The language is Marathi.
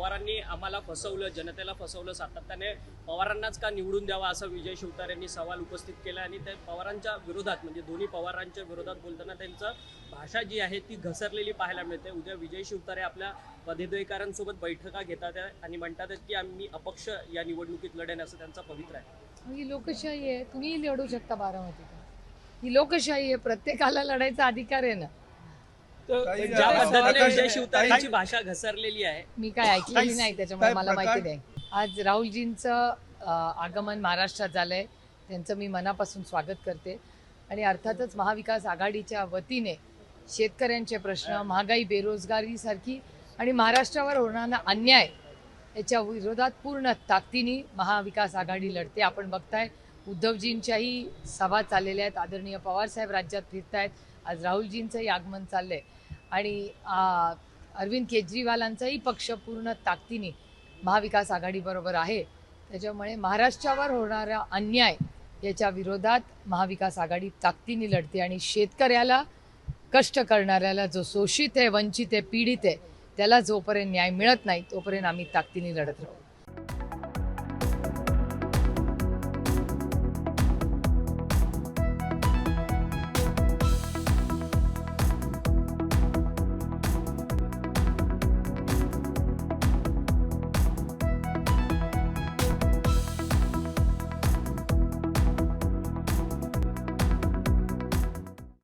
पवारांनी आम्हाला फसवलं जनतेला फसवलं सातत्याने पवारांनाच का निवडून द्यावा असा विजय शिवतार यांनी सवाल उपस्थित केला आणि ते पवारांच्या विरोधात म्हणजे दोन्ही पवारांच्या विरोधात बोलताना त्यांचं भाषा जी आहे ती घसरलेली पाहायला मिळते. उद्या विजय शिवतारे आपल्या पदाधिकाऱ्यांसोबत बैठका घेतात आणि म्हणतात की आम्ही अपक्ष या निवडणुकीत लढेन असं त्यांचा पवित्र आहे. ही लोकशाही आहे तुम्ही लढू शकता बारामतीत. ही लोकशाही आहे प्रत्येकाला लढायचा अधिकार आहे ना. ज्या पद्धतीने विजय शिवतारेंची भाषा घसरलेली आहे. मी काय ऐकलेली नाही त्याच्यामुळे मला माहिती नाही आज राहुलजींचं आगमन महाराष्ट्रात झालंय. त्यांचं मी मनापासून स्वागत करते. आणि अर्थातच महाविकास आघाडीच्या वतीने शेतकऱ्यांचे प्रश्न महागाई बेरोजगारीसारखी आणि महाराष्ट्रावर होणारा अन्याय याच्या विरोधात पूर्ण ताकदीने महाविकास आघाडी लढते. आपण बघताय उद्धवजींच्याही सभा चाललेल्या आहेत. आदरणीय पवारसाहेब राज्यात फिरत आहेत आज राहुलजींचंही आगमन चाललंय. आणि अरविंद केजरीवालांचाही पक्ष पूर्ण ताकदीने महाविकास आघाडीबरोबर आहे. त्याच्यामुळे महाराष्ट्रावर होणारा अन्याय याच्या विरोधात महाविकास आघाडी ताकदीने लढते आणि शेतकऱ्याला कष्ट करणाऱ्याला जो शोषित आहे वंचित आहे पीडित आहे त्याला जोपर्यंत न्याय मिळत नाही तोपर्यंत आम्ही ताकदीने लढत राहू.